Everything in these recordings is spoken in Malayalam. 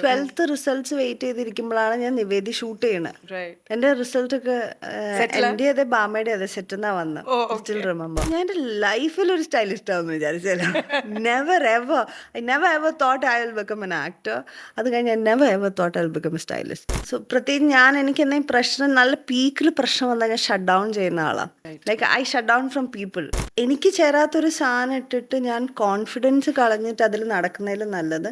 ട്വൽത്ത് റിസൾട്ട്സ് വെയിറ്റ് ചെയ്തിരിക്കുമ്പോഴാണ് ഞാൻ നിവേദി ഷൂട്ട് ചെയ്യണത്. എന്റെ റിസൾട്ട് ഒക്കെ എന്റെ അതെ ബാമയുടെ അതെ സെറ്റ് എന്നാ വന്ന്. സ്റ്റിൽ റിമെമ്പർ ഞാൻ എന്റെ ലൈഫിൽ ഒരു സ്റ്റൈലിസ്റ്റ് ആവുമെന്ന് വിചാരിച്ചല്ലോ never ever I never ever thought I will become an actor അത് കഴിഞ്ഞ് never ever thought I will become a stylist so പ്രത്യേകിച്ച് ഞാൻ എനിക്ക് എന്തെങ്കിലും പ്രശ്നം നല്ല പീക്കിൽ പ്രശ്നം വന്നാൽ ഞാൻ ഷട്ട് ഡൗൺ ചെയ്യുന്ന ആളാണ് like I shut down from people എനിക്ക് ചേരാത്തൊരു സാധനം ഇട്ടിട്ട് ഞാൻ കോൺഫിഡൻസ് കളഞ്ഞിട്ട് അതിൽ നടക്കുന്നതിലും നല്ലത്.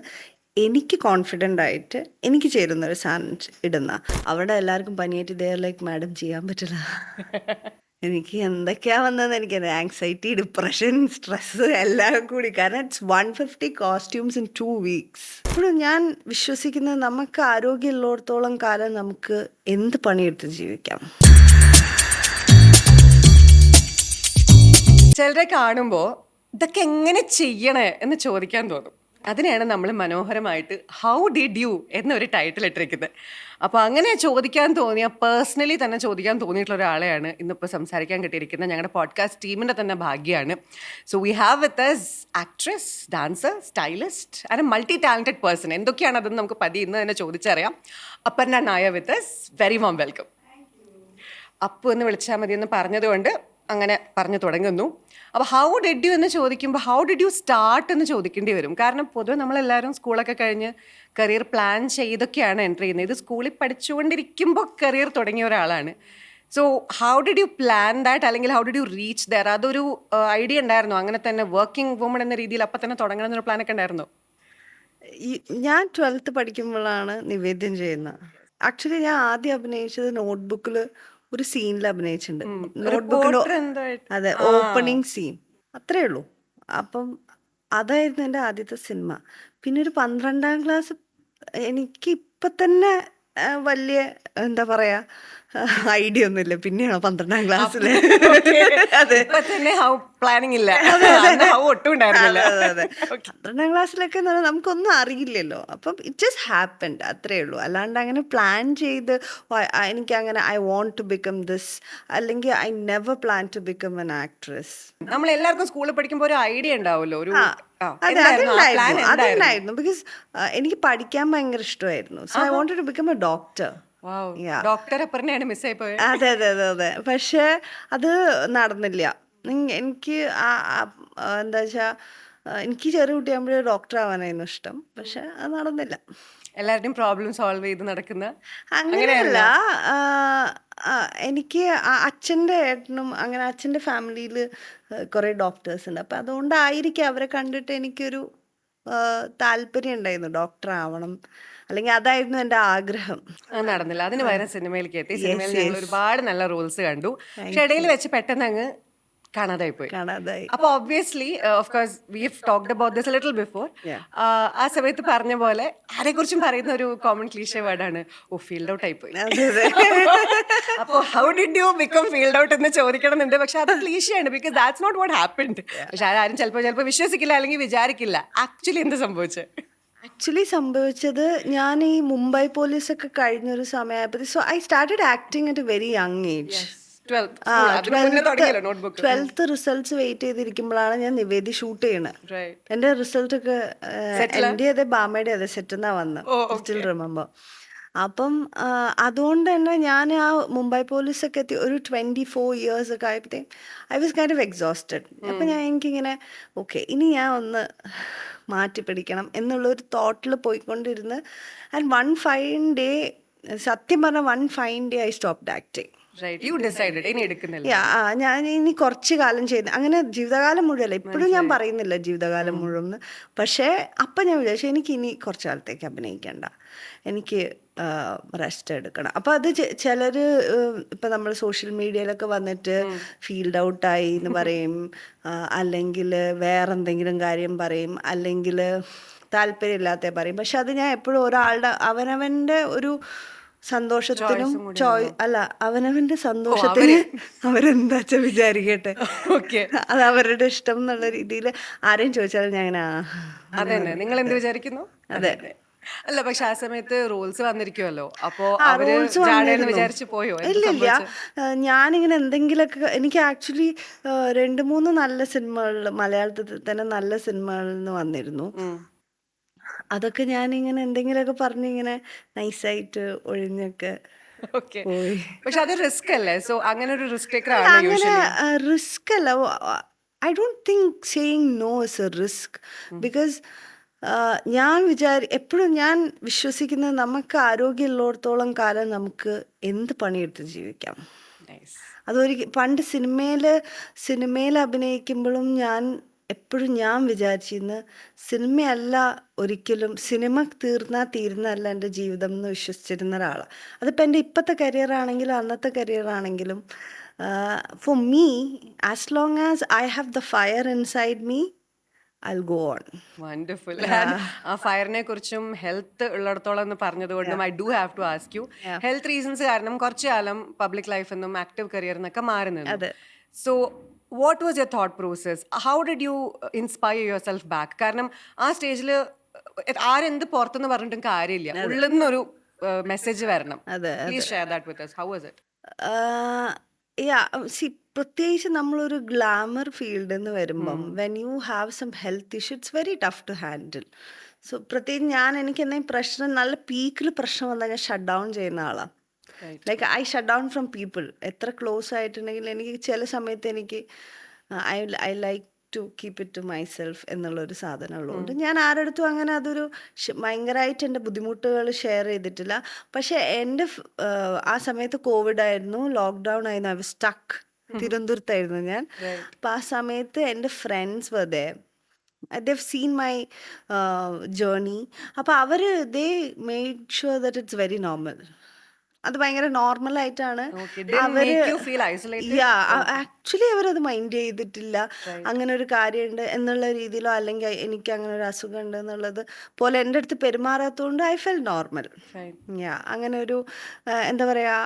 എനിക്ക് കോൺഫിഡന്റ് ആയിട്ട് എനിക്ക് ചേരുന്ന ഒരു സാധനം ഇടുന്ന. അവിടെ എല്ലാവർക്കും പനിയായിട്ട് ഇതേ ലൈക്ക് മാഡം ചെയ്യാൻ പറ്റില്ല. എനിക്ക് എന്തൊക്കെയാ വന്നതെന്ന് എനിക്ക് ആങ്സൈറ്റി ഡിപ്രഷൻ സ്ട്രെസ് എല്ലാം കൂടി. കാരണം it's one fifty costumes in two weeks ഇപ്പോഴും ഞാൻ വിശ്വസിക്കുന്നത് നമുക്ക് ആരോഗ്യമുള്ളിടത്തോളം കാലം നമുക്ക് എന്ത് പണിയെടുത്ത് ജീവിക്കാം? ചിലരെ കാണുമ്പോൾ ഇതൊക്കെ എങ്ങനെ ചെയ്യണേ? എന്ന് ചോദിക്കാൻ തോന്നും. അതിനെയാണ് നമ്മൾ മനോഹരമായിട്ട് ഹൗ ഡിഡ് യു എന്നൊരു ടൈറ്റിൽ ഇട്ടിരിക്കുന്നത്. അപ്പോൾ അങ്ങനെ ചോദിക്കാൻ തോന്നിയ പേഴ്സണലി തന്നെ ചോദിക്കാൻ തോന്നിയിട്ടുള്ള ഒരാളെയാണ് ഇന്നിപ്പോൾ സംസാരിക്കാൻ കിട്ടിയിരിക്കുന്നത്. ഞങ്ങളുടെ പോഡ്കാസ്റ്റ് ടീമിന്റെ തന്നെ ഭാഗ്യമാണ് so we have with us actress dancer stylist and multi talented person എന്തൊക്കെയാണ് അതെന്ന് നമുക്ക് പതി ഇന്ന് തന്നെ ചോദിച്ചറിയാം. Aparna Nair with us very warm welcome Appu എന്ന് വിളിച്ചാൽ മതി എന്ന് പറഞ്ഞതുകൊണ്ട് അങ്ങനെ പറഞ്ഞു തുടങ്ങുന്നു. അപ്പോൾ ഹൗ ഡിഡ് യു എന്ന് ചോദിക്കുമ്പോൾ ഹൗ ഡിഡ് യു സ്റ്റാർട്ട് എന്ന് ചോദിക്കേണ്ടി വരും. കാരണം പൊതുവെ നമ്മളെല്ലാവരും സ്കൂളൊക്കെ കഴിഞ്ഞ് കരിയർ പ്ലാൻ ചെയ്തൊക്കെയാണ് എന്റർ ചെയ്യുന്നത്. ഇത് സ്കൂളിൽ പഠിച്ചുകൊണ്ടിരിക്കുമ്പോൾ കരിയർ തുടങ്ങിയ ഒരാളാണ്. So how did you plan that അല്ലെങ്കിൽ how did you reach there അതൊരു ഐഡിയ ഉണ്ടായിരുന്നു? അങ്ങനെ തന്നെ വർക്കിംഗ് വുമൺ എന്ന രീതിയിൽ അപ്പം തന്നെ തുടങ്ങണം എന്നൊരു പ്ലാനൊക്കെ ഉണ്ടായിരുന്നോ? ഞാൻ ട്വൽത്ത് പഠിക്കുമ്പോഴാണ് നിവേദ്യം ചെയ്യുന്നത്. ആക്ച്വലി ഞാൻ ആദ്യം അഭിനയിച്ചത് നോട്ട്ബുക്കിൽ ഒരു സീനിൽ അഭിനയിച്ചിട്ടുണ്ട്. എന്തായിട്ട്? അതെ ഓപ്പണിംഗ് സീൻ അത്രേ ഉള്ളൂ. അപ്പം അതായിരുന്നു എന്റെ ആദ്യത്തെ സിനിമ. പിന്നെ ഒരു പന്ത്രണ്ടാം ക്ലാസ് എനിക്ക് ഇപ്പം തന്നെ വലിയ എന്താ പറയാ ഐഡിയ ഒന്നുമില്ല. പിന്നെയാണോ പന്ത്രണ്ടാം ക്ലാസ്സിൽ അതെ. തന്നെ ഹൗ പ്ലാനിങ് ഇല്ല. ഒട്ടും ഉണ്ടായിരുന്നില്ല. പന്ത്രണ്ടാം ക്ലാസ്സിലൊക്കെ എന്ന് പറഞ്ഞാൽ നമുക്കൊന്നും അറിയില്ലല്ലോ. അപ്പം ഇറ്റ് ജസ്റ്റ് ഹാപ്പൻഡ് അത്രേ ഉള്ളൂ. അല്ലാണ്ട് അങ്ങനെ പ്ലാൻ ചെയ്ത് എനിക്ക് അങ്ങനെ I want to become this അല്ലെങ്കിൽ I never plan to become an actress നമ്മൾ എല്ലാവർക്കും സ്കൂളിൽ പഠിക്കുമ്പോൾ ഒരു ഐഡിയ ഉണ്ടാവുമല്ലോ. ഒരു അതെ അതുണ്ടായിരുന്നു. അതുണ്ടായിരുന്നു. ബിക്കോസ് എനിക്ക് പഠിക്കാൻ ഭയങ്കര ഇഷ്ടമായിരുന്നു. So I want to become a doctor doctor അപ്പറിനെയാണ് miss ആയി പോയത് അതെ അതെ അതെ അതെ. പക്ഷെ അത് നടന്നില്ല. എനിക്ക് എന്താ വെച്ചാ എനിക്ക് ചെറിയ കുട്ടിയാകുമ്പോഴേ ഡോക്ടർ ആവാനായിരുന്നു ഇഷ്ടം. പക്ഷെ അത് നടന്നില്ല. എല്ലാവരുടെയും പ്രോബ്ലം സോൾവ് ചെയ്ത് നടക്കുന്ന അങ്ങനെയല്ല എനിക്ക് അച്ഛന്റെ ഏട്ടനും അങ്ങനെ അച്ഛന്റെ ഫാമിലിയിൽ കുറേ ഡോക്ടേഴ്സ് ഉണ്ട്. അപ്പം അതുകൊണ്ടായിരിക്കും അവരെ കണ്ടിട്ട് എനിക്കൊരു താല്പര്യം ഉണ്ടായിരുന്നു. ഡോക്ടർ ആവണം. അല്ലെങ്കിൽ അതായിരുന്നു എന്റെ ആഗ്രഹം. നടന്നില്ല. അതിന് പകരം സിനിമയിലേക്ക് എത്തി സിനിമയിൽ ഞങ്ങൾ ഒരുപാട് നല്ല റോൾസ് കണ്ടു. പക്ഷെ ഇടയിൽ വെച്ച് പെട്ടെന്ന് അങ്ങ് കാണാതായി. പോയി കാണാതായി അപ്പൊ obviously of course we have talked about this little before. ആ സമയത്ത് പറഞ്ഞ പോലെ ആരെക്കുറിച്ചും പറയുന്ന ഒരു കോമൺ ക്ലീഷ വേർഡാണ് ഓ ഫീൽഡ് ഔട്ട് ആയി പോയി അപ്പോൾ how did you become field out എന്ന് ചോദിക്കണം എന്നുണ്ട് പക്ഷെ അത് ക്ലീശയാണ് because that's not what happened പക്ഷെ ആരും ചിലപ്പോൾ ചിലപ്പോൾ വിശ്വസിക്കില്ല അല്ലെങ്കിൽ വിചാരിക്കില്ല. ആക്ച്വലി എന്ത് സംഭവിച്ചത് ആക്ച്വലി സംഭവിച്ചത് ഞാൻ ഈ മുംബൈ പോലീസൊക്കെ കഴിഞ്ഞൊരു സമയമായപ്പോൾ so I started acting at a very young age twelfth results wait ചെയ്തിരിക്കുമ്പോഴാണ് ഞാൻ നിവേദി ഷൂട്ട് ചെയ്യണത് എന്റെ റിസൾട്ട് ഒക്കെ എന്റെ അതെ ബാമയുടെ അതെ സെറ്റ് എന്നാ വന്ന്. സ്റ്റിൽ റിമെമ്പർ അപ്പം അതുകൊണ്ട് തന്നെ ഞാൻ ആ മുംബൈ പോലീസൊക്കെ എത്തി ഒരു ട്വന്റി ഫോർ ഇയേഴ്സ് ഒക്കെ ആയപ്പോഴത്തേക്കും I was kind of exhausted അപ്പം ഞാൻ എനിക്കിങ്ങനെ ഓക്കെ ഇനി ഞാൻ ഒന്ന് മാറ്റി പിടിക്കണം എന്നുള്ളൊരു തോട്ടിൽ പോയിക്കൊണ്ടിരുന്ന്. ആൻഡ് വൺ ഫൈൻ ഡേ സത്യം പറഞ്ഞ one fine day I stop acting ഞാൻ ഇനി കുറച്ച് കാലം ചെയ്ത്. അങ്ങനെ ജീവിതകാലം മുഴുവല്ല. ഇപ്പോഴും ഞാൻ പറയുന്നില്ല ജീവിതകാലം മുഴുവൻ പക്ഷേ അപ്പം ഞാൻ വിചാരിച്ചു എനിക്ക് ഇനി കുറച്ച് കാലത്തേക്ക് അഭിനയിക്കണ്ട. എനിക്ക് റെസ്റ്റ് എടുക്കണം. അപ്പോൾ അത് ചിലർ ഇപ്പൊ നമ്മൾ സോഷ്യൽ മീഡിയയിലൊക്കെ വന്നിട്ട് ഫീൽഡ് ഔട്ടായി എന്ന് പറയും. അല്ലെങ്കിൽ വേറെന്തെങ്കിലും കാര്യം പറയും. അല്ലെങ്കിൽ താല്പര്യമില്ലാത്ത പറയും. പക്ഷെ അത് ഞാൻ എപ്പോഴും ഒരാളുടെ അവനവന്റെ ഒരു സന്തോഷത്തിനും ചോയ് അല്ല അവനവന്റെ സന്തോഷത്തിന് അവരെന്താച്ച വിചാരിക്കട്ടെ? ഓക്കെ. അത് അവരുടെ ഇഷ്ടം എന്നുള്ള രീതിയിൽ ആരെയും ചോദിച്ചാലും ഞാൻ അങ്ങനെ നിങ്ങൾ എന്ത് വിചാരിക്കുന്നു? അതെ. അല്ല പക്ഷെ ആ സമയത്ത് റൂൾസ് വന്നിരിക്കുമല്ലോ അപ്പോ വിചാരിച്ചു പോയോ? ഇല്ല ഇല്ല? ഞാനിങ്ങനെ എന്തെങ്കിലുമൊക്കെ എനിക്ക് ആക്ച്വലി രണ്ട് മൂന്ന് നല്ല സിനിമകളിൽ മലയാളത്തിൽ തന്നെ നല്ല സിനിമകളിൽ നിന്ന് വന്നിരുന്നു. അതൊക്കെ ഞാനിങ്ങനെ എന്തെങ്കിലുമൊക്കെ പറഞ്ഞ് ഇങ്ങനെ നൈസായിട്ട് ഒഴിഞ്ഞൊക്കെ പക്ഷെ അത് റിസ്ക് അല്ലേ? സോ അങ്ങനെ ഒരു അങ്ങനെ റിസ്ക് അല്ല. I don't think saying no is a risk. Because ഞാൻ വിചാരി എപ്പോഴും ഞാൻ വിശ്വസിക്കുന്നത് നമുക്ക് ആരോഗ്യമുള്ളിടത്തോളം കാലം നമുക്ക് എന്ത് പണിയെടുത്ത് ജീവിക്കാം. അതൊരു പണ്ട് സിനിമയിൽ സിനിമയിൽ അഭിനയിക്കുമ്പോഴും ഞാൻ എപ്പോഴും ഞാൻ വിചാരിച്ചിരുന്നു സിനിമയല്ല ഒരിക്കലും സിനിമ തീർന്നാൽ തീരുന്നതല്ല എന്റെ ജീവിതം എന്ന് വിശ്വസിച്ചിരുന്ന ഒരാളാണ് അതിപ്പോൾ എന്റെ ഇപ്പോഴത്തെ കരിയർ ആണെങ്കിലും അന്നത്തെ കരിയർ ആണെങ്കിലും for me as long as I have the fire inside me I go on wonderful ആ ഫയറിനെ കുറിച്ചും ഹെൽത്ത് ഉള്ളിടത്തോളം എന്ന് പറഞ്ഞതുകൊണ്ടും I do have to ask you health reasons കാരണം കുറച്ചു കാലം പബ്ലിക് ലൈഫിൽ നിന്നും ആക്റ്റീവ് കരിയർ എന്നൊക്കെ മാറി നിന്നു. So what was your thought process how did you inspire yourself back കാരണം ആ സ്റ്റേജിൽ ആരെന്ത് പുറത്തുനിന്ന് പറഞ്ഞിട്ടും കാര്യമില്ല. ഉള്ളിൽ നിന്നൊരു മെസ്സേജ് വരണം. അതെ, please share that with how was it see പ്രത്യേകിച്ച് നമ്മളൊരു ഗ്ലാമർ ഫീൽഡ് എന്ന് വരുമ്പം when you have some health issue it's very tough to handle. So പ്രത്യേകിച്ച് ഞാൻ എനിക്ക് എന്തെങ്കിലും പ്രശ്നം നല്ല പീക്കിൽ പ്രശ്നം വന്നാൽ ഞാൻ ഷട്ട് ഡൗൺ ചെയ്യുന്ന ആളാണ് like I shut down from people. എത്ര ക്ലോസ് ആയിട്ടുണ്ടെങ്കിൽ എനിക്ക് ചില സമയത്ത് എനിക്ക് I I like to keep it to myself എന്നുള്ളൊരു സാധനം ഉള്ളതുകൊണ്ട് ഞാൻ ആരടുത്തും അങ്ങനെ അതൊരു ഭയങ്കരമായിട്ട് എന്റെ ബുദ്ധിമുട്ടുകൾ ഷെയർ ചെയ്തിട്ടില്ല. പക്ഷേ എന്റെ ആ സമയത്ത് കോവിഡ് ആയിരുന്നു ലോക്ക്ഡൗൺ ആയിരുന്നു ഐ വാസ് സ്റ്റക്ക് തിരുവനന്തപുരത്തായിരുന്നു ഞാൻ. അപ്പം ആ സമയത്ത് എന്റെ ഫ്രണ്ട്സ് വെറുതെ ദവ് സീൻ മൈ ജേർണി അപ്പോൾ അവർ they made sure that it's very normal അത് ഭയങ്കര നോർമൽ ആയിട്ടാണ്. അവർ? ആക്ച്വലി അവരത് മൈൻഡ് ചെയ്തിട്ടില്ല. അങ്ങനെ ഒരു കാര്യമുണ്ട് എന്നുള്ള രീതിയിലോ അല്ലെങ്കിൽ എനിക്ക് അങ്ങനെ ഒരു അസുഖം ഉണ്ട് എന്നുള്ളത് പോലെ എന്റെ അടുത്ത് പെരുമാറാത്തതുകൊണ്ട് ഐ ഫെൽ നോർമൽ. യാ അങ്ങനെ ഒരു എന്താ പറയാ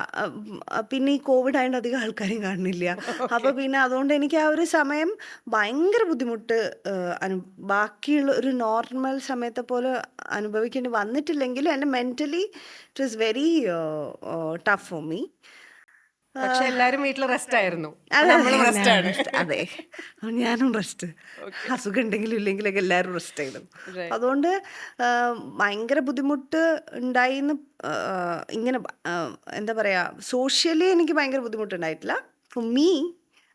പിന്നെ ഈ കോവിഡ് ആയതുകൊണ്ട് അധികം ആൾക്കാരെയും കാണുന്നില്ല. അപ്പൊ പിന്നെ അതുകൊണ്ട് എനിക്ക് ആ ഒരു സമയം ഭയങ്കര ബുദ്ധിമുട്ട് അനു ബാക്കിയുള്ള ഒരു നോർമൽ സമയത്തെ പോലെ അനുഭവിക്കേണ്ടി വന്നിട്ടില്ലെങ്കിലും എന്റെ mentally it is very tough for me പക്ഷെ എല്ലാരും വീട്ടിൽ റെസ്റ്റ് ആയിരുന്നു. അതെ, ഞാനും റെസ്റ്റ് അസുഖം ഉണ്ടെങ്കിലും ഇല്ലെങ്കിലൊക്കെ എല്ലാവരും റെസ്റ്റ് ചെയ്തു. അതുകൊണ്ട് ഭയങ്കര ബുദ്ധിമുട്ട് ഉണ്ടായിന്ന് ഇങ്ങനെ എന്താ പറയാ സോഷ്യലി എനിക്ക് ഭയങ്കര ബുദ്ധിമുട്ടുണ്ടായിട്ടില്ല. മീ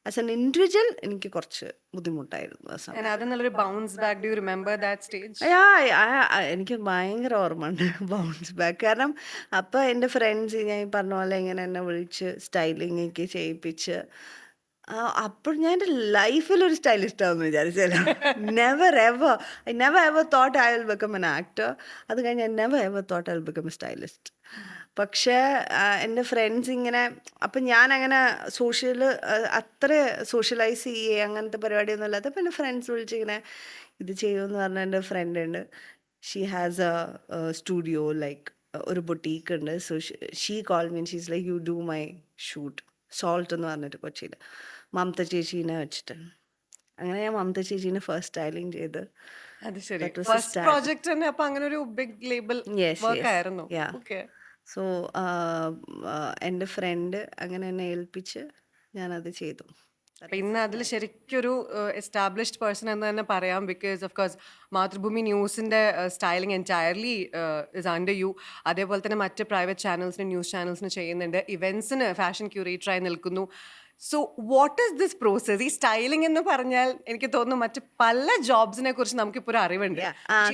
ആസ് എൻ ഇൻഡിവിജ്വൽ എനിക്ക് കുറച്ച് ബുദ്ധിമുട്ടായിരുന്നു ആ സമയം. And അതെന്നുള്ളൊരു bounce back do remember that stage yeah, ആ, ആ, എനിക്ക് ഭയങ്കര ഓർമ്മ ഉണ്ട് ബൗൺസ് ബാക്ക് കാരണം അപ്പോൾ എന്റെ ഫ്രണ്ട്സ് ഞാൻ ഈ പറഞ്ഞ പോലെ ഇങ്ങനെ എന്നെ വിളിച്ച് സ്റ്റൈലിംഗ് ഒക്കെ ചെയ്യിപ്പിച്ച് അപ്പോൾ ഞാൻ എന്റെ ലൈഫിൽ ഒരു സ്റ്റൈലിസ്റ്റ് ആവുമെന്ന് വിചാരിച്ചല്ല never ever I never ever thought I will become an actor അത് കഴിഞ്ഞ് never ever thought I will become a stylist പക്ഷേ എന്റെ ഫ്രണ്ട്സ് ഇങ്ങനെ അപ്പം ഞാൻ അങ്ങനെ സോഷ്യൽ അത്ര സോഷ്യലൈസ് ചെയ്യേ അങ്ങനത്തെ പരിപാടിയൊന്നും ഇല്ലാത്ത അപ്പം എന്റെ ഫ്രണ്ട്സ് വിളിച്ചിങ്ങനെ ഇത് ചെയ്യുമെന്ന് പറഞ്ഞ എന്റെ ഫ്രണ്ട് ഉണ്ട്. She has a studio like ഒരു ബൊട്ടീക്ക് ഉണ്ട്. So she call mean she's like you do my shoot salt എന്ന് പറഞ്ഞിട്ട് കൊച്ചിയിൽ മമത ചേച്ചീനെ വെച്ചിട്ട്. അങ്ങനെ ഞാൻ മമത ചേച്ചീനെ ഫസ്റ്റ് സ്റ്റൈലിങ് ചെയ്ത്. അത് ശരി. ഫസ്റ്റ് പ്രോജക്റ്റ് തന്നെ അപ്പൊ അങ്ങനെ ഒരു ബിഗ് ലേബൽ വർക്ക് ആയിരുന്നു. സോ എന്റെ ഫ്രണ്ട് അങ്ങനെ എന്നെ ഏൽപ്പിച്ച് ഞാനത് ചെയ്തു. അപ്പൊ ഇന്ന് അതിൽ ശരിക്കൊരു എസ്റ്റാബ്ലിഷ്ഡ് പേഴ്സൺ എന്ന് തന്നെ പറയാം. ബിക്കോസ് ഓഫ് കോഴ്സ് മാതൃഭൂമി ന്യൂസിന്റെ styling entirely is under you അതേപോലെ തന്നെ മറ്റ് പ്രൈവറ്റ് ചാനൽസിന് ന്യൂസ് ചാനൽസിന് ചെയ്യുന്നുണ്ട്. ഇവൻസിന് ഫാഷൻ ക്യൂറേറ്ററായി നിൽക്കുന്നു. So what is this process ഈ സ്റ്റൈലിംഗ് എന്ന് പറഞ്ഞാൽ എനിക്ക് തോന്നുന്നു മറ്റ് പല ജോബ്സിനെ കുറിച്ച് നമുക്കിപ്പോ ഒരു അറിവുണ്ട്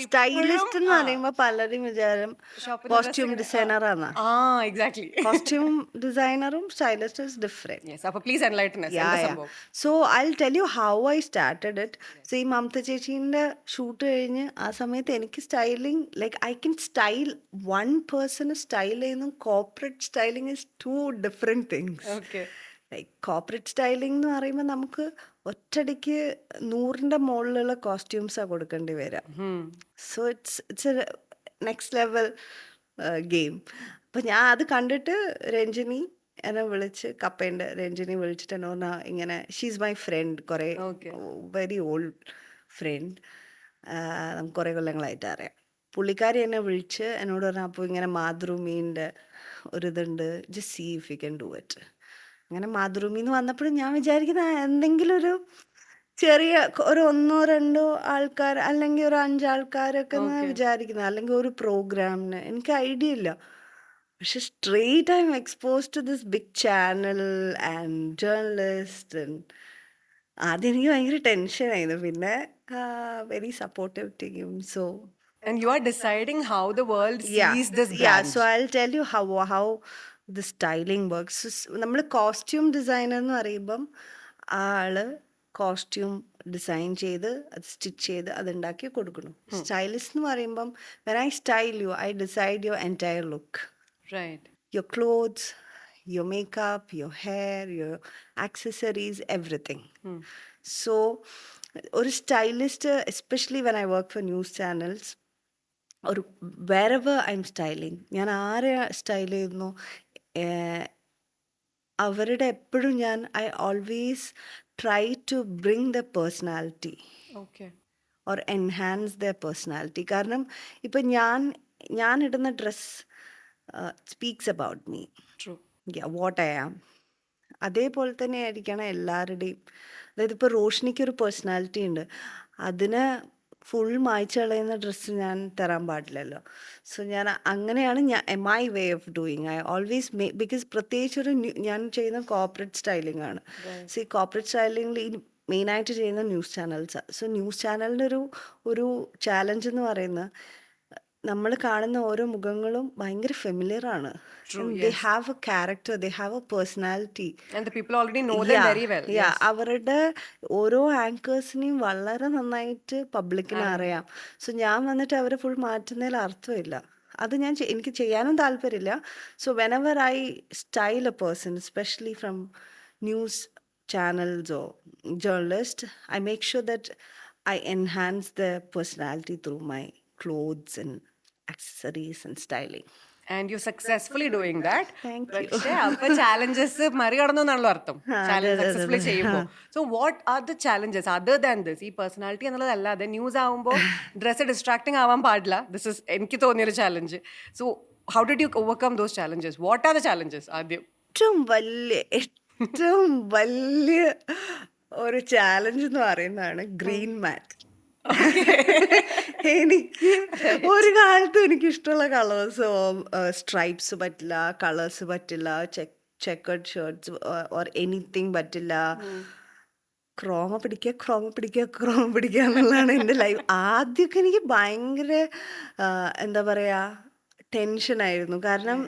സ്റ്റൈലിസ്റ്റ് എന്ന് പറയുമ്പോൾ പലരും വിചാരം കോസ്റ്റ്യൂം കോസ്റ്റ്യൂം ആണ് ആ എക്സാക്ട്ലി കോസ്റ്റ്യൂം ഡിസൈനറും സ്റ്റൈലിസ്റ്റ് ഇസ് അപ്പൊ please enlighten so I So I'll tell you how I started it. So ഈ മമത ചേച്ചീന്റെ ഷൂട്ട് കഴിഞ്ഞ് ആ സമയത്ത് എനിക്ക് styling like I can style one person style ചെയ്യുന്നു. Corporate styling is two different things okay like corporate styling എന്ന് പറയുമ്പോൾ നമുക്ക് ഒറ്റടിക്ക് നൂറിന്റെ മുകളിലുള്ള കോസ്റ്റ്യൂംസാണ് കൊടുക്കേണ്ടി വരിക so it's it's a next level game അപ്പം ഞാൻ അത് കണ്ടിട്ട് രഞ്ജിനി എന്നെ വിളിച്ച് കപ്പേന്റെ രഞ്ജിനി വിളിച്ചിട്ട് എന്നെ പറഞ്ഞാൽ ഇങ്ങനെ ഷീസ് മൈ ഫ്രണ്ട് കുറേ. വെരി ഓൾഡ് ഫ്രണ്ട് നമുക്ക് കുറേ കൊല്ലങ്ങളായിട്ട് അറിയാം. പുള്ളിക്കാരി എന്നെ വിളിച്ച് എന്നോട് പറഞ്ഞു അപ്പോൾ ഇങ്ങനെ മാതൃഭൂമീന്റെ ഒരിതുണ്ട് just see if you can do it അങ്ങനെ മാതൃഭൂമി എന്ന് വന്നപ്പോഴും ഞാൻ വിചാരിക്കുന്ന എന്തെങ്കിലും ഒരു ചെറിയ ഒരു ഒന്നോ രണ്ടോ ആൾക്കാർ അല്ലെങ്കിൽ ഒരു അഞ്ചാൾക്കാരൊക്കെ വിചാരിക്കുന്നത് അല്ലെങ്കിൽ ഒരു പ്രോഗ്രാമിന് എനിക്ക് ഐഡിയ ഇല്ല. പക്ഷെ straight I am expose to this big channel and journalist ആദ്യം എനിക്ക് ഭയങ്കര ടെൻഷനായിരുന്നു പിന്നെ very supportive team so and you are deciding how the world yeah. sees this yeah brand. so i'll tell you how how the styling works നമ്മൾ കോസ്റ്റ്യൂം ഡിസൈനർ എന്ന് പറയുമ്പം ആൾ കോസ്റ്റ്യൂം ഡിസൈൻ ചെയ്ത് അത് സ്റ്റിച്ച് ചെയ്ത് അത് ഉണ്ടാക്കി കൊടുക്കണം സ്റ്റൈലിസ്റ്റ് എന്ന് പറയുമ്പം when I style you I decide your entire look your clothes, your makeup, your hair, your accessories, everything. So, ഒരു stylist especially when I work for news channels ഒരു വേറെ ഐ എം സ്റ്റൈലിങ് ഞാൻ ആരെ സ്റ്റൈൽ ചെയ്യുന്നു അവരുടെ എപ്പോഴും ഞാൻ I always try to bring the personality. Okay. Or enhance the personality. കാരണം ഇപ്പം ഞാൻ ഞാൻ ഇടുന്ന dress speaks about me. What I am. അതേപോലെ തന്നെ ആയിരിക്കണം എല്ലാവരുടെയും. അതായത് ഇപ്പോൾ റോഷിനിക്ക് ഒരു പേഴ്സണാലിറ്റി ഉണ്ട്. അതിന് ഫുൾ മായ്ച്ചു കളയുന്ന ഡ്രസ്സ് ഞാൻ തരാൻ പാടില്ലല്ലോ. സോ ഞാൻ അങ്ങനെയാണ് ഞാൻ my way of doing I always may because പ്രത്യേകിച്ച് ഒരു ഞാൻ ചെയ്യുന്ന കോപ്പറേറ്റ് സ്റ്റൈലിംഗ് ആണ്. സോ ഈ കോപ്പറേറ്റ് സ്റ്റൈലിംഗിൽ ഈ മെയിനായിട്ട് ചെയ്യുന്ന ന്യൂസ് ചാനൽസ് സോ ന്യൂസ് ചാനലിന്റെ ഒരു ഒരു ചാലഞ്ച് എന്ന് പറയുന്നത് നമ്മൾ കാണുന്ന ഓരോ മുഖങ്ങളും ഭയങ്കര ഫെമിലിയർ ആണ്. They have a character they have a personality അവരുടെ ഓരോ ആങ്കേഴ്സിനെയും വളരെ നന്നായിട്ട് പബ്ലിക്കിന് അറിയാം. സോ ഞാൻ വന്നിട്ട് അവരെ ഫുൾ മാറ്റുന്നതിൽ അർത്ഥമില്ല. അത് ഞാൻ എനിക്ക് ചെയ്യാനും താല്പര്യമില്ല. So whenever I style a person especially from news ചാനൽസോ journalist I make sure that I enhance the personality through my clothes and accessories and styling. And you successfully doing that പക്ഷേ അപ്പൊ ചാലഞ്ചസ് മറികടന്നു എന്നാണല്ലോ അർത്ഥം. ചാലഞ്ച് സക്സസ്ഫുള്ളി ചെയ്യുമ്പോൾ so what are the challenges other than this ഈ പേഴ്സണാലിറ്റി എന്നുള്ളതല്ലാതെ ന്യൂസ് ആവുമ്പോൾ ഡ്രസ്സ് ഡിസ്ട്രാക്ടിങ് ആവാൻ പാടില്ല. ദിസ് ഇസ് എനിക്ക് തോന്നിയൊരു challenge so how did you overcome those challenges what are the challenges ആദ്യം? ഏറ്റവും വലിയ ഏറ്റവും വലിയ ഒരു ചാലഞ്ച് എന്ന് പറയുന്നതാണ് ഗ്രീൻ മാറ്റ് എനിക്ക് ഒരു കാലത്തും എനിക്ക് ഇഷ്ടമുള്ള കളേഴ്സ് സ്ട്രൈപ്സ് പറ്റില്ല കളേഴ്സ് പറ്റില്ല check checked shirts or anything പറ്റില്ല. ക്രോമ പിടിക്കുക ക്രോമ പിടിക്കുക ക്രോമ പിടിക്കുക എന്നുള്ളതാണ് എന്റെ ലൈഫ് ആദ്യമൊക്കെ എനിക്ക് ഭയങ്കര എന്താ പറയുക ടെൻഷനായിരുന്നു കാരണം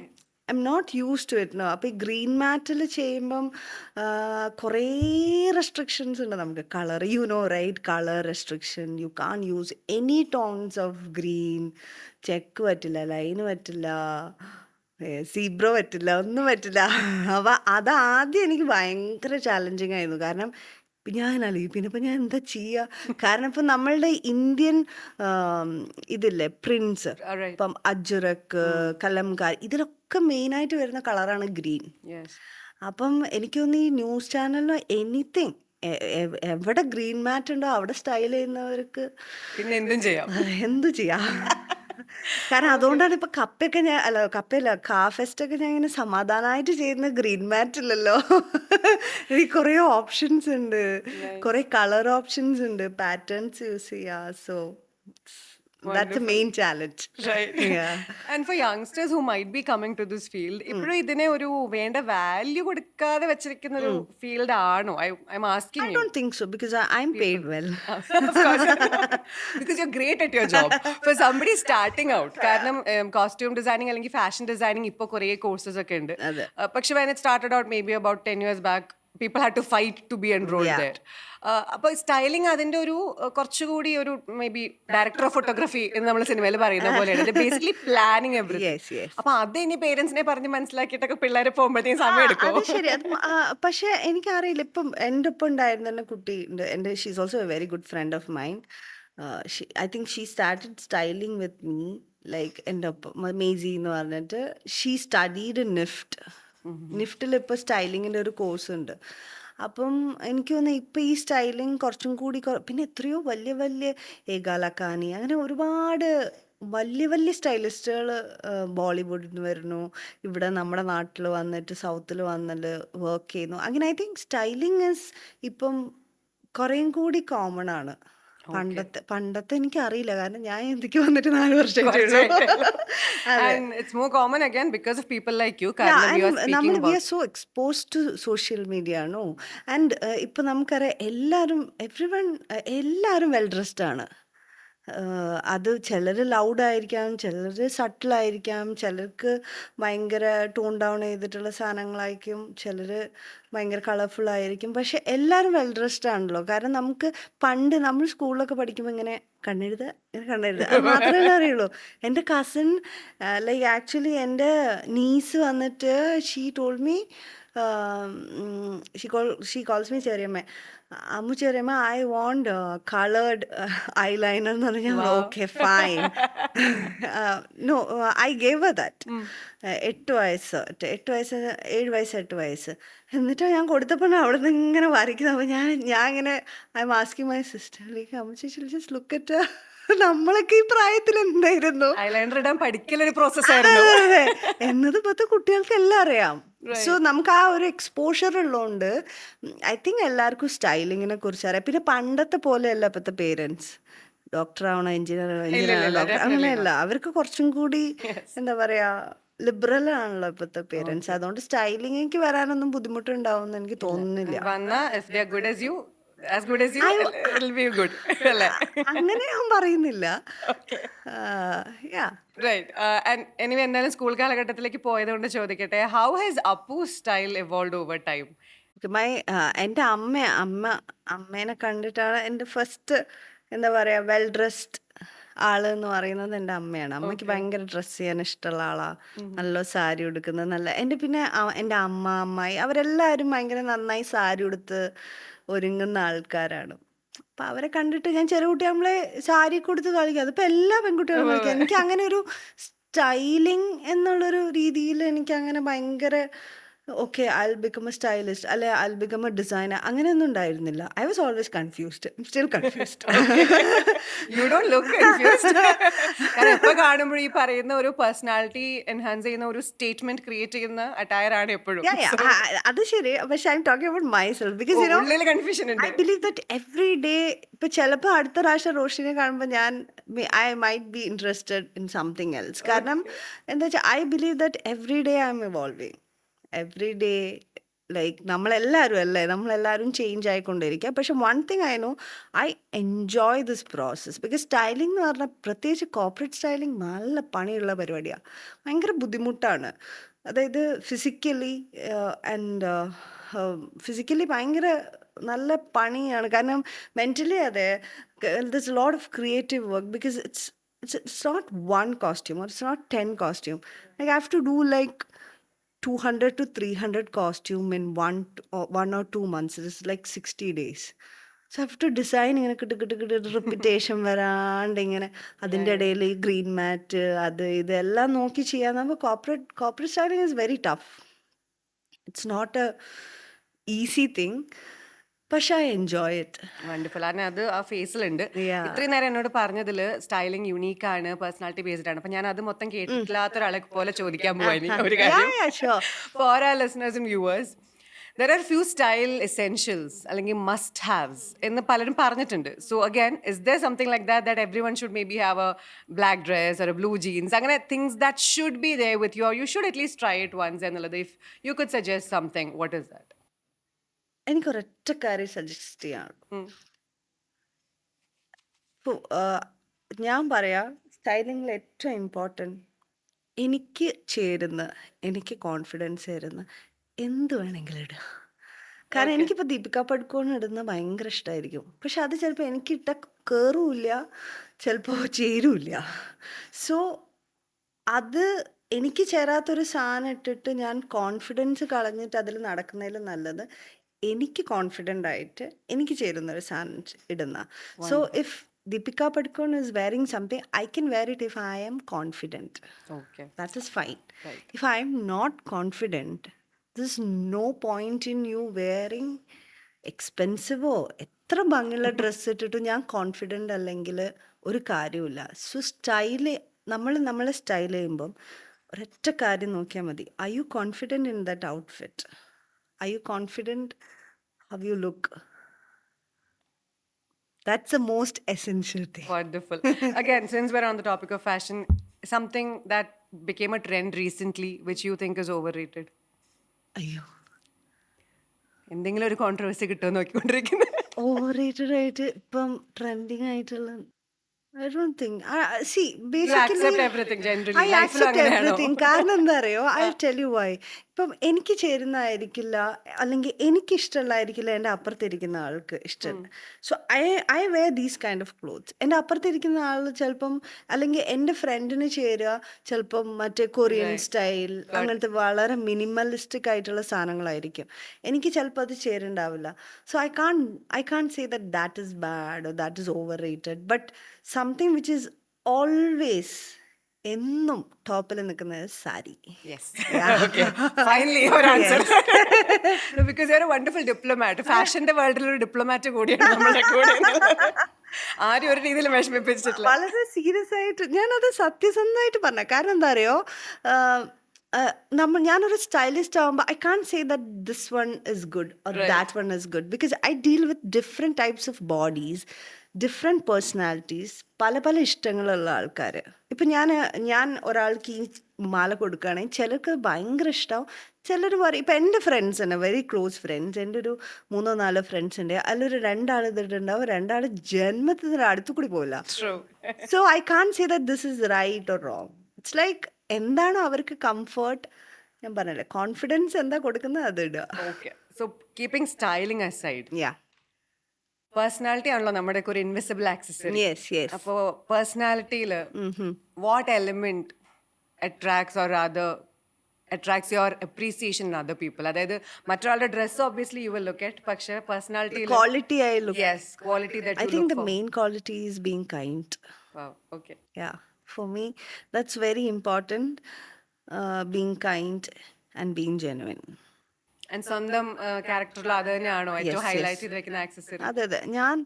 I am not used to it no അപ്പോൾ ഈ ഗ്രീൻ മാറ്റിൽ ചെയ്യുമ്പം കുറേ റെസ്ട്രിക്ഷൻസ് ഉണ്ട് നമുക്ക്. Colour you know right colour restriction you can't use any tones of green check പറ്റില്ല ലൈന് പറ്റില്ല സീബ്രോ പറ്റില്ല ഒന്നും പറ്റില്ല. അപ്പം അതാദ്യം എനിക്ക് ഭയങ്കര ചാലഞ്ചിങ് ആയിരുന്നു. കാരണം ഞാൻ അലി പിന്നെ ഇപ്പം ഞാൻ എന്താ ചെയ്യുക കാരണം ഇപ്പം നമ്മളുടെ ഇന്ത്യൻ ഇതില്ലേ പ്രിൻസ്. ഇപ്പം അജുറക്ക് കലംകാർ ഇതിലൊക്കെ മെയിനായിട്ട് വരുന്ന കളറാണ് ഗ്രീൻ. അപ്പം എനിക്ക് തോന്നുന്നു ഈ ന്യൂസ് ചാനലിനോ എനിത്തിങ് എവിടെ ഗ്രീൻ മാറ്റ് ഉണ്ടോ അവിടെ സ്റ്റൈൽ ചെയ്യുന്നവർക്ക് പിന്നെ എന്തും ചെയ്യാം. എന്തു ചെയ്യാം? കാരണം അതുകൊണ്ടാണ് ഇപ്പൊ കപ്പയൊക്കെ ഞാൻ അല്ല കപ്പയല്ല കാ ഫെസ്റ്റ് ഒക്കെ ഞാൻ ഇങ്ങനെ സമാധാനമായിട്ട് ചെയ്യുന്ന ഗ്രീൻ മാറ്റ് ഇല്ലല്ലോ. എനിക്ക് കുറെ ഓപ്ഷൻസ് ഉണ്ട്. കുറെ കളർ ഓപ്ഷൻസ് ഉണ്ട്. പാറ്റേൺസ് യൂസ് ചെയ്യാ. So that's main challenge Right. And for youngsters who might be coming to this field ഇപ്പോഴും ഇതിനെ ഒരു വേണ്ട വാല്യൂ കൊടുക്കാതെ വെച്ചിരിക്കുന്ന ഒരു ഫീൽഡ് ആണോ? I I am I don't think so because I am paid well because you great at your job for somebody starting out കാരണം കോസ്റ്റ്യൂം ഡിസൈനിങ് അല്ലെങ്കിൽ ഫാഷൻ ഡിസൈനിങ് ഇപ്പോൾ കുറേ കോഴ്സസ് ഒക്കെ ഉണ്ട്. Uh, പക്ഷെ when it started out maybe about ten years back people had to fight to be enrol. There അപ്പോൾ സ്റ്റൈലിംഗ് അതിന്റെ ഒരു uh, കുറച്ചുകൂടി ഒരു maybe director of photography എന്ന് നമ്മൾ സിനിമയിൽ പറയുന്ന പോലെയാണ്. ബേസിക്കലി പ്ലാനിങ് എവറി അപ്പൊ അത് ഇനി പേരൻസിനെ പറഞ്ഞ് മനസ്സിലാക്കിയിട്ടൊക്കെ പിള്ളേരെ പോകുമ്പോഴത്തേക്കും സമയം എടുക്കും ശരി. പക്ഷെ എനിക്കറിയില്ല. ഇപ്പം എന്റെ ഒപ്പം ഉണ്ടായിരുന്ന കുട്ടി ഉണ്ട്. എന്റെ she's also a very good friend of mind I think she started styling with me like എന്റെ ഒപ്പം. മേജി മേസി എന്ന് പറഞ്ഞിട്ട് ഷീ സ്റ്റഡീഡ് നിഫ്റ്റ് നിഫ്റ്റിൽ ഇപ്പോൾ സ്റ്റൈലിങ്ങിന്റെ ഒരു കോഴ്സ് ഉണ്ട്. അപ്പം എനിക്ക് തോന്നുന്നു ഇപ്പം ഈ സ്റ്റൈലിങ് കുറച്ചും കൂടി പിന്നെ എത്രയോ വലിയ വലിയ ഏകാലക്കാനി അങ്ങനെ ഒരുപാട് വലിയ വലിയ സ്റ്റൈലിസ്റ്റുകൾ ബോളിവുഡിൽ നിന്ന് വരുന്നു. ഇവിടെ നമ്മുടെ നാട്ടിൽ വന്നിട്ട് സൗത്തിൽ വന്നിട്ട് വർക്ക് ചെയ്യുന്നു. അങ്ങനെ ഐ തിങ്ക് സ്റ്റൈലിങ് ഇസ് ഇപ്പം കുറേയും കൂടി കോമൺ ആണ്. പണ്ടത്തെ പണ്ടത്തെ എനിക്ക് അറിയില്ല കാരണം ഞാൻ ഇന്ത്യയ്ക്ക് വന്നിട്ട് 4 വർഷമായിട്ടേ ഉള്ളൂ. അതെ. And it's more common again because of people like you Yeah, കാരണം യു ആർ and നമ്മൾ we are so exposed to social media ആണോ? ആൻഡ് ഇപ്പൊ നമുക്കറിയാം എല്ലാരും എവ്രി വൺ എല്ലാവരും വെൽ ഡ്രസ്ഡ് ആണ്. അത് ചിലർ ലൗഡ് ആയിരിക്കാം ചിലർ സട്ടിൽ ആയിരിക്കാം ചിലർക്ക് ഭയങ്കര ടൂൺ ഡൗൺ ചെയ്തിട്ടുള്ള സാധനങ്ങളായിരിക്കും ചിലർ ഭയങ്കര കളർഫുൾ ആയിരിക്കും. പക്ഷെ എല്ലാവരും വെൽ ഡ്രസ്ഡ് ആണല്ലോ. കാരണം നമുക്ക് പണ്ട് നമ്മൾ സ്കൂളിലൊക്കെ പഠിക്കുമ്പോൾ ഇങ്ങനെ കണ്ണെഴുത ഇങ്ങനെ അത് മാത്രമേ അറിയുള്ളൂ. എന്റെ കസിൻ ലൈക്ക് ആക്ച്വലി എന്റെ നീസ് വന്നിട്ട് she told me she call she calls me ചെറിയമ്മ. Ammu ചെറിയമ്മ ഐ വോണ്ട് കളേർഡ് ഐലൈനർ എന്ന് പറഞ്ഞാൽ okay fine no I gave that എട്ട് വയസ്സ് എട്ട് വയസ്സ് ഏഴ് വയസ്സ് എട്ട് വയസ്സ്. എന്നിട്ട് ഞാൻ കൊടുത്തപ്പോൾ അവിടെ നിന്ന് ഇങ്ങനെ വരയ്ക്കുന്നത് അപ്പോൾ ഞാൻ ഞാൻ ഇങ്ങനെ I am asking my sister അമ്മ ചേച്ചി ജസ്റ്റ് ലുക്ക് അറ്റ് നമ്മളൊക്കെ ഈ പ്രായത്തിൽ എന്തായിരുന്നു? ഐലൈനർ ഇടാൻ പഠിക്കലൊരു പ്രോസസ് ആയിരുന്നു. എന്നത് ഇപ്പോഴത്തെ കുട്ടികൾക്ക് എല്ലാം അറിയാം. സോ നമുക്ക് ആ ഒരു എക്സ്പോഷർ ഉള്ളതുകൊണ്ട് ഐ തിങ്ക് എല്ലാവർക്കും സ്റ്റൈലിങ്ങിനെ കുറിച്ച് അറിയാം. പിന്നെ പണ്ടത്തെ പോലെയല്ല ഇപ്പോഴത്തെ പേരൻസ് ഡോക്ടർ ആവണോ എഞ്ചിനീയർ എഞ്ചിനീയർ ഡോക്ടർ അങ്ങനെയല്ല. അവർക്ക് കുറച്ചും കൂടി എന്താ പറയാ ലിബറൽ ആണല്ലോ ഇപ്പോഴത്തെ പേരൻസ് അതുകൊണ്ട് സ്റ്റൈലിങ്ങിക്ക് വരാനൊന്നും ബുദ്ധിമുട്ടുണ്ടാവും എന്ന് എനിക്ക് തോന്നുന്നില്ല. As you as good as you will be good അല്ലേ? അങ്ങനെ ഞാൻ പറയുന്നില്ല. എനിവേ എന്തായാലും സ്കൂൾ കാലഘട്ടത്തിലേക്ക് പോയത് കൊണ്ട് ചോദിക്കട്ടെ how has Appu style evolve over time my എന്റെ അമ്മ അമ്മ അമ്മേനെ കണ്ടിട്ടാണ് എന്റെ ഫസ്റ്റ് എന്താ പറയുക വെൽ ഡ്രസ്ഡ് ആൾ എന്ന് പറയുന്നത് എന്റെ അമ്മയാണ്. അമ്മയ്ക്ക് ഭയങ്കര ഡ്രസ്സ് ചെയ്യാൻ ഇഷ്ടമുള്ള ആളാ. നല്ല സാരി ഉടുക്കുന്നത് നല്ല എന്റെ പിന്നെ എന്റെ അമ്മ അമ്മായി അവരെല്ലാവരും ഭയങ്കര നന്നായി സാരി ഉടുത്ത് ഒരുങ്ങുന്ന ആൾക്കാരാണ്. അപ്പൊ അവരെ കണ്ടിട്ട് ഞാൻ ചെറിയ നമ്മളെ സാരി കൊടുത്ത് കളിക്കും അതിപ്പോ എല്ലാ പെൺകുട്ടികളും കളിക്കും എനിക്ക് അങ്ങനെ ഒരു സ്റ്റൈലിങ് എന്നുള്ളൊരു രീതിയിൽ എനിക്ക് അങ്ങനെ ഭയങ്കര okay I will become a stylist അല്ലെ I will become a designer അങ്ങനെയൊന്നും ഉണ്ടായിരുന്നില്ല. I was always confused still confused you don't look confused കാരണം എപ്പോ കാണുമ്പോഴും ഈ പറയുന്ന ഒരു പേഴ്സണാലിറ്റി എൻഹാൻസ് ചെയ്യുന്ന ഒരു സ്റ്റേറ്റ്മെന്റ് ക്രിയേറ്റ് ചെയ്യുന്ന അറ്റയർ ആണ് എപ്പോഴും. അത് ശരി. പക്ഷെ I am talking about myself because you know confusion ഉണ്ട്. I believe that every day ഇപ്പൊ ചിലപ്പോൾ അടുത്ത പ്രാവശ്യം റോഷിനെ കാണുമ്പോൾ ഞാൻ I might be interested in something else കാരണം എന്താ വെച്ചാൽ I believe that every day I am evolving every day like നമ്മളെല്ലാവരും അല്ലേ? നമ്മളെല്ലാവരും ചേഞ്ച് ആയിക്കൊണ്ടിരിക്കുക. പക്ഷെ one thing I know I enjoy this process because styling എന്ന് പറഞ്ഞാൽ പ്രത്യേകിച്ച് കോപ്പറേറ്റ് സ്റ്റൈലിംഗ് നല്ല പണിയുള്ള പരിപാടിയാണ് ഭയങ്കര ബുദ്ധിമുട്ടാണ്. അതായത് ഫിസിക്കലി ആൻഡ് ഫിസിക്കലി ഭയങ്കര നല്ല പണിയാണ്. കാരണം മെന്റലി അതെ this lot of creative work because it's it's it's not one costume it's not ten costume like I have to do like 200 to 300 costume in one or one or two months. It's like 60 days. So have to design ഇങ്ങനെ കിട്ടു കിട്ടു കിട്ടു റിപ്പിറ്റേഷൻ വരാണ്ട് ഇങ്ങനെ അതിന്റെ ഇടയിൽ ഈ ഗ്രീൻ മാറ്റ് അത് ഇതെല്ലാം നോക്കി ചെയ്യാൻ നമുക്ക് corporate corporate starting is very tough it's not a easy thing പക്ഷെ ഐ എൻജോയ് ഇറ്റ് വണ്ടർഫുൾ കാരണം അത് ആ ഫേസിലുണ്ട് Yeah. ഇത്രയും നേരം എന്നോട് പറഞ്ഞതിൽ സ്റ്റൈലിംഗ് യുണീക്ക് ആണ് പേഴ്സണാലിറ്റി ബേസ്ഡ് ആണ്. അപ്പൊ ഞാൻ അത് മൊത്തം കേട്ടിട്ടില്ലാത്ത ഒരാളെ പോലെ ചോദിക്കാൻ പോവാ ഇനി ഒരു കാര്യം. For our ലിസണേഴ്സും viewers there are few style essentials അല്ലെങ്കിൽ മസ്റ്റ് ഹാവ്സ് എന്ന് പലരും പറഞ്ഞിട്ടുണ്ട്. So again is there something like that that everyone should maybe have a black dress ഒരു ബ്ലൂ ജീൻസ് അങ്ങനെ things that should be there with you you should at least try it once എന്നുള്ളത് if you could suggest something what is that എനിക്ക് ഒരൊറ്റ കാര്യം സജസ്റ്റ് ചെയ്യാം ഞാൻ പറയാ സ്റ്റൈലിംഗിൽ ഏറ്റവും ഇമ്പോർട്ടന്റ് എനിക്ക് ചേരുന്ന എനിക്ക് കോൺഫിഡൻസ് ചേരുന്ന എന്ത് വേണമെങ്കിലും ഇടുക കാരണം എനിക്കിപ്പോൾ ദീപിക പടുക്കോണ് ഇടുന്ന ഭയങ്കര ഇഷ്ടമായിരിക്കും പക്ഷെ അത് ചിലപ്പോൾ എനിക്ക് ഇട്ട കയറുമില്ല ചിലപ്പോൾ ചേരുമില്ല സോ അത് എനിക്ക് ചേരാത്തൊരു സാധനം ഇട്ടിട്ട് ഞാൻ കോൺഫിഡൻസ് കളഞ്ഞിട്ട് അതിൽ നടക്കുന്നതിലും നല്ലത് എനിക്ക് കോൺഫിഡന്റ് ആയിട്ട് എനിക്ക് ചേരുന്ന ഒരു സാധനം ഇടുന്ന. So if Deepika Padukone is wearing something I can wear it if I am confident that is fine if I am not confident this no point in you wearing wearing എക്സ്പെൻസീവോ എത്ര ഭംഗിയുള്ള ഡ്രസ്സ് ഇട്ടിട്ട് ഞാൻ കോൺഫിഡന്റ് അല്ലെങ്കിൽ ഒരു കാര്യമില്ല സോ സ്റ്റൈൽ നമ്മൾ നമ്മളെ സ്റ്റൈൽ ചെയ്യുമ്പം ഒരൊറ്റ കാര്യം നോക്കിയാൽ മതി. I you confident in that outfit I you confident how you look That's the most essential thing. Wonderful. Again, since we're on the topic of fashion, something that became a trend recently, which you think is overrated. അയ്യോ എന്തെങ്കിലും ഒരു കോൺട്രവേഴ്സി കിട്ടുമോ നോക്കിക്കൊണ്ടിരിക്കുന്നത് ഓവറേറ്റഡ് ആയിട്ട് ഇപ്പം ട്രെൻഡിങ് ആയിട്ടുള്ള I don't think she accept everything generally. I Life ലും ആക്സെപ്റ്റ് അങ്ങനെയാണോ? എവറിത്തിങ് കാരണം എന്താ അറിയോ ഐ ടെൽ യു വൈ ഇപ്പം എനിക്ക് ചേരുന്നതായിരിക്കില്ല അല്ലെങ്കിൽ എനിക്ക് ഇഷ്ടമുള്ളതായിരിക്കില്ല എന്റെ അപ്പുറത്തിരിക്കുന്ന ആൾക്ക് ഇഷ്ടം. So I I wear these kind of clothes എന്റെ അപ്പുറത്തിരിക്കുന്ന ആൾ ചിലപ്പം അല്ലെങ്കിൽ എന്റെ ഫ്രണ്ടിന് ചേരുക ചിലപ്പം മറ്റേ കൊറിയൻ സ്റ്റൈൽ അങ്ങനത്തെ വളരെ മിനിമലിസ്റ്റിക് ആയിട്ടുള്ള സാധനങ്ങളായിരിക്കും. എനിക്ക് ചിലപ്പോൾ അത് ചേരുണ്ടാവില്ല so I can I can say that that is bad that is overrated but something which is always എന്നും ടോപ്പിൽ നിൽക്കുന്നത് സാരി. ഫൈനലി ഒരു answer because you're a wonderful ഫാഷന്റെ വേൾഡിൽ ഒരു ഡിപ്ലോമാറ്റ് കൂടിയാണ് നമ്മുടെ കൂടെ. ആരും ഒരു രീതിയിൽ വിഷമിപ്പിച്ചിട്ടില്ല. വളരെ സീരിയസ് ആയിട്ട് ഞാനത് സത്യസന്ധമായിട്ട് പറഞ്ഞ കാരണം എന്താ അറിയോ? നമ്മൾ ഞാനൊരു സ്റ്റൈലിസ്റ്റ് ആകുമ്പോൾ I can say that this one is good or that one is good because I deal with different types of bodies different personalities പല പല ഇഷ്ടങ്ങളുള്ള ആൾക്കാർ ഇപ്പം ഞാൻ ഞാൻ ഒരാൾക്ക് ഈ മാല കൊടുക്കുകയാണെങ്കിൽ ചിലർക്ക് ഭയങ്കര ഇഷ്ടമാവും ചിലർ പറയും ഇപ്പം എന്റെ ഫ്രണ്ട്സ് തന്നെ വെരി ക്ലോസ് ഫ്രണ്ട്സ് എന്റെ ഒരു മൂന്നോ നാലോ ഫ്രണ്ട്സ് ഉണ്ട്. അതിലൊരു രണ്ടാൾ ഇതിട്ടുണ്ടാവും രണ്ടാൾ ജന്മത്തിന് അടുത്തു കൂടി പോവില്ല. So I can say that this is right or wrong it's like എന്താണോ അവർക്ക് കംഫർട്ട് ഞാൻ പറഞ്ഞല്ലേ കോൺഫിഡൻസ് എന്താ കൊടുക്കുന്നത് അത് ഇടുക. So, keeping styling aside, yeah personality ആണല്ലോ നമ്മുടെ ഒരു ഇൻവിസിബിൾ ആക്സസറി യെസ് യെസ് അപ്പോ പേഴ്സണാലിറ്റിയിൽ what element attracts or other attracts your appreciation in other people അതായത് മറ്റൊരാളുടെ dress obviously you will look at പക്ഷേ പേഴ്സണാലിറ്റി ക്വാളിറ്റി ആയി look yes quality I think the main quality is being kind okay yeah for me that's very important being kind and being genuine and സ്വന്തം ക്യാരക്ടറിൽ അത് തന്നെയാണോ? ഏറ്റവും ഹൈലൈറ്റ് ചെയ്തിരിക്കുന്ന ആക്സസറി അതെ അതെ. ഞാൻ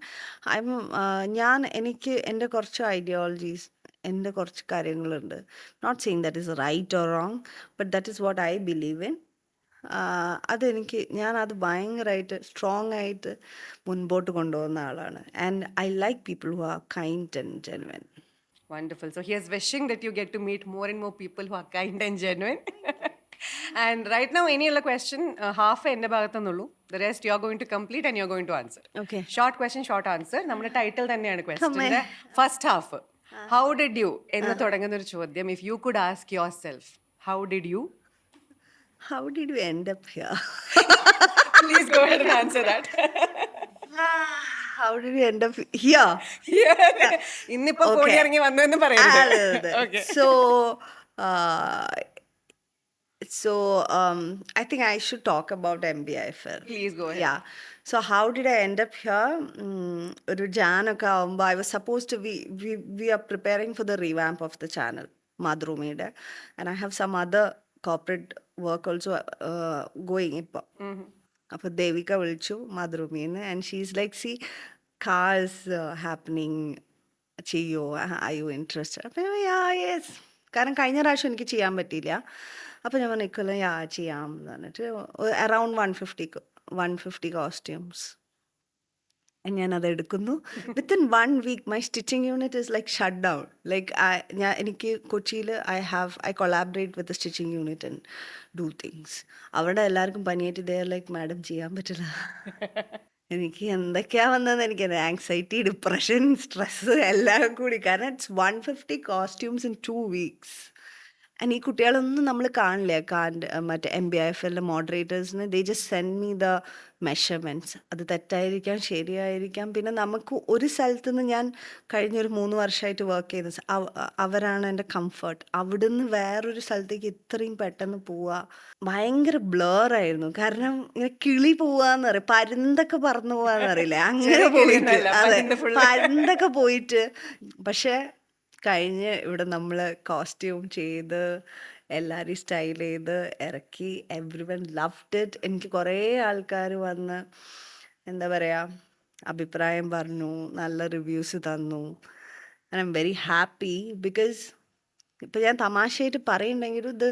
ഞാൻ എനിക്ക് എന്റെ കുറച്ച് ഐഡിയോളജീസ് എന്റെ കുറച്ച് കാര്യങ്ങളുണ്ട്. Not saying that is right or wrong but that is what I believe in അതെനിക്ക് ഞാൻ അത് ഭയങ്കരമായിട്ട് സ്ട്രോങ് ആയിട്ട് മുൻപോട്ട് കൊണ്ടുപോകുന്ന ആളാണ്. And I like people who are kind and genuine wonderful so he is wishing that you get to meet more and more people who are kind and genuine. and right now, ഇനിയുള്ള ക്വസ്റ്റ്യൻ ഹാഫ് എന്റെ എന്റെ ഭാഗത്തുനിന്നുള്ളൂ. The rest you are going to complete and you are going to answer Okay. Short question short answer നമ്മുടെ ടൈറ്റിൽ തന്നെയാണ് ക്വസ്റ്റിന്റെ first half how did you എന്ന് തുടങ്ങുന്ന ഒരു ചോദ്യം. If you could ask yourself how did you how did you end up here please go ahead and answer that how did you end up here ഇന്നിപ്പോ കോടി ഇറങ്ങി വന്നു എന്ന് പറയരുത് okay So, uh, so um, I think I should talk about MBIFL. Please go Yeah. So how did I end up here? Mm, ഒരു ജാനൊക്കെ ആവുമ്പോൾ I was suppose to we we are preparing for the revamp of the channel മാതൃഭൂമിയുടെ. And I have some other corporate work also going ഇപ്പോൾ അപ്പോൾ ദേവിക വിളിച്ചു മാതൃഭൂമിന്ന് and she's like see cause happening ചെയ്യോ? ഐ യു ഇൻട്രസ്റ്റഡ് അപ്പോൾ യാ യെസ് കാരണം കഴിഞ്ഞ പ്രാവശ്യം എനിക്ക് ചെയ്യാൻ പറ്റിയില്ല. അപ്പോൾ ഞാൻ പറഞ്ഞു ഇക്കൊല്ലം യാ ചെയ്യാം എന്ന് പറഞ്ഞിട്ട് around one fifty one fifty costumes ഞാനത് എടുക്കുന്നു. Within one week my stitching unit is like shut down like ഞാൻ എനിക്ക് കൊച്ചിയിൽ I have I collaborate with stitching unit and do things അവിടെ എല്ലാവർക്കും പനിയായിട്ട് ഇതേ ലൈക്ക് മാഡം ചെയ്യാൻ പറ്റില്ല. എനിക്ക് എന്തൊക്കെയാ വന്നതെന്ന് എനിക്ക് ആങ്സൈറ്റി ഡിപ്രഷൻ സ്ട്രെസ് എല്ലാം കൂടി. കാരണം it's one fifty costumes in two weeks and ഈ കുട്ടികളൊന്നും നമ്മൾ കാണില്ല. കാൻഡ് മറ്റേ എം ബി ഐ എഫ് എല്ലിലെ മോഡറേറ്റേഴ്സിന് they just send me the measurements അത് തെറ്റായിരിക്കാം ശരിയായിരിക്കാം. പിന്നെ നമുക്ക് ഒരു സ്ഥലത്തു നിന്ന് ഞാൻ കഴിഞ്ഞൊരു മൂന്ന് വർഷമായിട്ട് വർക്ക് അവ- അവരാണ് എന്റെ കംഫർട്ട് അവിടുന്ന് വേറൊരു സ്ഥലത്തേക്ക് ഇത്രയും പെട്ടെന്ന് പോവുക ഭയങ്കര ബ്ലർ ആയിരുന്നു. കാരണം ഇങ്ങനെ കിളി പോവാന്ന് പറയും. പരുന്തൊക്കെ പറന്നു പോവാന്ന് അറിയില്ലേ? അങ്ങനെ പോയിട്ട്. അതെ. പരുന്തൊക്കെ പോയിട്ട്. പക്ഷേ കഴിഞ്ഞ് ഇവിടെ നമ്മൾ കോസ്റ്റ്യൂം ചെയ്ത് എല്ലാവരെയും സ്റ്റൈൽ ചെയ്ത് ഇറക്കി എവ്രി വൺ ലവ്ഡ് ഇറ്റ് എനിക്ക് കുറേ ആൾക്കാർ വന്ന് എന്താ പറയുക അഭിപ്രായം പറഞ്ഞു നല്ല റിവ്യൂസ് തന്നു. I'm very happy because ഇപ്പം ഞാൻ തമാശയായിട്ട് പറയുന്നുണ്ടെങ്കിലും ഇത്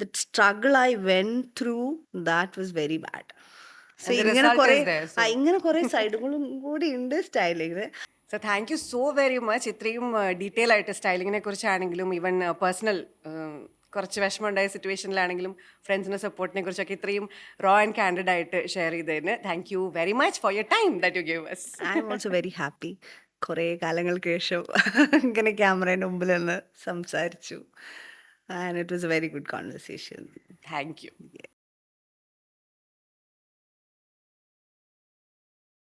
the struggle I went through that was very bad so ഇങ്ങനെ കുറെ ഇങ്ങനെ കുറേ സൈഡുകളും കൂടി ഉണ്ട് സ്റ്റൈലിങ്ങിന് so thank you so very much ഇത്രയും ഡീറ്റെയിൽ ആയിട്ട് സ്റ്റൈലിങ്ങിനെ കുറിച്ചാണെങ്കിലും ഈവൻ പേഴ്സണൽ കുറച്ച് വിഷമമുണ്ടായ സിറ്റുവേഷനിലാണെങ്കിലും ഫ്രണ്ട്സിന്റെ സപ്പോർട്ടിനെ കുറിച്ചൊക്കെ ഇത്രയും റോ ആൻഡ് കാൻഡഡ് ആയിട്ട് ഷെയർ ചെയ്തതിന് thank you very much for your time that you gave us I'm also very happy കുറേ കാലങ്ങൾക്ക് ശേഷം ഇങ്ങനെ ക്യാമറേന്റെ മുമ്പിൽ നിന്ന് സംസാരിച്ചു and it was a very good conversation thank you